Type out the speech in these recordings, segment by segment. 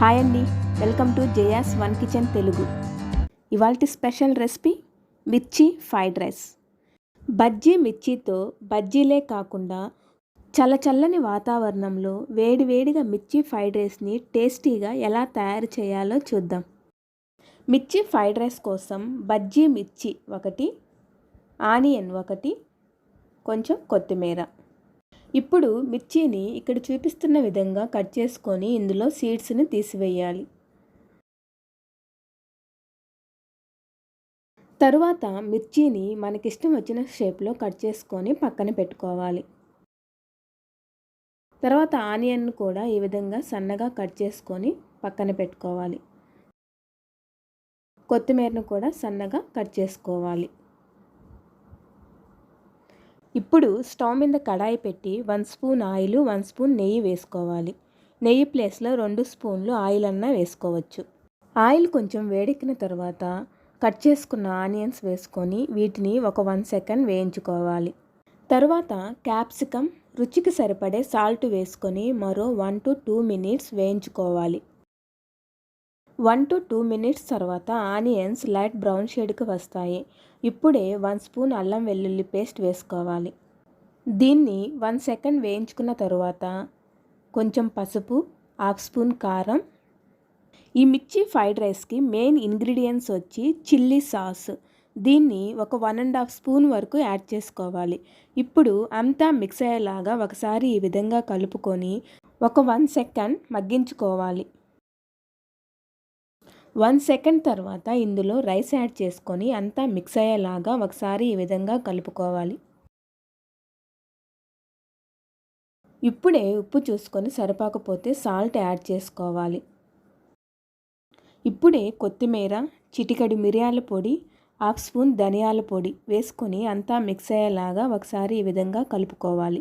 Hi అండి welcome to Jaya's one kitchen Telugu. ఇవాళ special recipe mirchi fried rice. Bajji మిర్చితో బజ్జీలే కాకుండా చల్ల చల్లని వాతావరణంలో వేడివేడిగా మిర్చి ఫ్రైడ్ రైస్ని టేస్టీగా ఎలా తయారు చేయాలో చూద్దాం. మిర్చి ఫ్రైడ్ రైస్ కోసం బజ్జీ మిర్చి ఒకటి ఆనియన్ ఒకటి కొంచెం కొత్తిమీర. ఇప్పుడు మిర్చిని ఇక్కడ చూపిస్తున్న విధంగా కట్ చేసుకొని ఇందులో సీడ్స్ని తీసివేయాలి. తరువాత మిర్చిని మనకిష్టం వచ్చిన షేప్లో కట్ చేసుకొని పక్కన పెట్టుకోవాలి. తర్వాత ఆనియన్ను కూడా ఈ విధంగా సన్నగా కట్ చేసుకొని పక్కన పెట్టుకోవాలి. కొత్తిమీరను కూడా సన్నగా కట్ చేసుకోవాలి. ఇప్పుడు స్టవ్ మీద కడాయి పెట్టి one spoon oil one spoon నెయ్యి వేసుకోవాలి. నెయ్యి ప్లేస్లో రెండు స్పూన్లు ఆయిల్ అన్నా వేసుకోవచ్చు. ఆయిల్ కొంచెం వేడెక్కిన తర్వాత కట్ చేసుకున్న ఆనియన్స్ వేసుకొని వీటిని ఒక వన్ సెకండ్ వేయించుకోవాలి. తర్వాత క్యాప్సికమ్ రుచికి సరిపడే సాల్ట్ వేసుకొని మరో వన్ టు టూ మినిట్స్ వేయించుకోవాలి. వన్ టు టూ మినిట్స్ తర్వాత ఆనియన్స్ లైట్ బ్రౌన్ షేడ్కి వస్తాయి. ఇప్పుడే వన్ స్పూన్ అల్లం వెల్లుల్లి పేస్ట్ వేసుకోవాలి. దీన్ని వన్ సెకండ్ వేయించుకున్న తరువాత కొంచెం పసుపు హాఫ్ స్పూన్ కారం. ఈ మిర్చి ఫ్రైడ్ రైస్కి మెయిన్ ఇంగ్రీడియంట్స్ వచ్చి చిల్లీ సాస్. దీన్ని ఒక వన్ అండ్ హాఫ్ స్పూన్ వరకు యాడ్ చేసుకోవాలి. ఇప్పుడు అంతా మిక్స్ అయ్యేలాగా ఒకసారి ఈ విధంగా కలుపుకొని ఒక వన్ సెకండ్ మగ్గించుకోవాలి. వన్ సెకండ్ తర్వాత ఇందులో రైస్ యాడ్ చేసుకొని అంతా మిక్స్ అయ్యేలాగా ఒకసారి ఈ విధంగా కలుపుకోవాలి. ఇప్పుడే ఉప్పు చూసుకొని సరిపోకపోతే సాల్ట్ యాడ్ చేసుకోవాలి. ఇప్పుడే కొత్తిమీర చిటికడి మిరియాల పొడి హాఫ్ స్పూన్ ధనియాల పొడి వేసుకొని అంతా మిక్స్ అయ్యేలాగా ఒకసారి ఈ విధంగా కలుపుకోవాలి.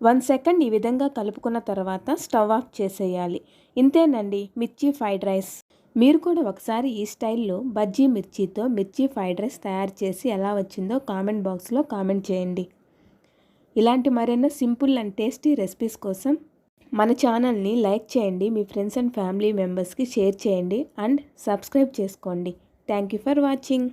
వన్ సెకండ్ ఈ విధంగా కలుపుకున్న తర్వాత స్టవ్ ఆఫ్ చేసేయాలి. ఇంతేనండి మిర్చి ఫ్రైడ్ రైస్. మీరు కూడా ఒకసారి ఈ స్టైల్లో బజ్జీ మిర్చితో మిర్చి ఫ్రైడ్ రైస్ తయారు చేసి ఎలా వచ్చిందో కామెంట్ బాక్స్లో కామెంట్ చేయండి. ఇలాంటి మరెన్నో సింపుల్ అండ్ టేస్టీ రెసిపీస్ కోసం మన ఛానల్ని లైక్ చేయండి మీ ఫ్రెండ్స్ అండ్ ఫ్యామిలీ మెంబర్స్కి షేర్ చేయండి అండ్ సబ్స్క్రైబ్ చేసుకోండి. Thank you for watching.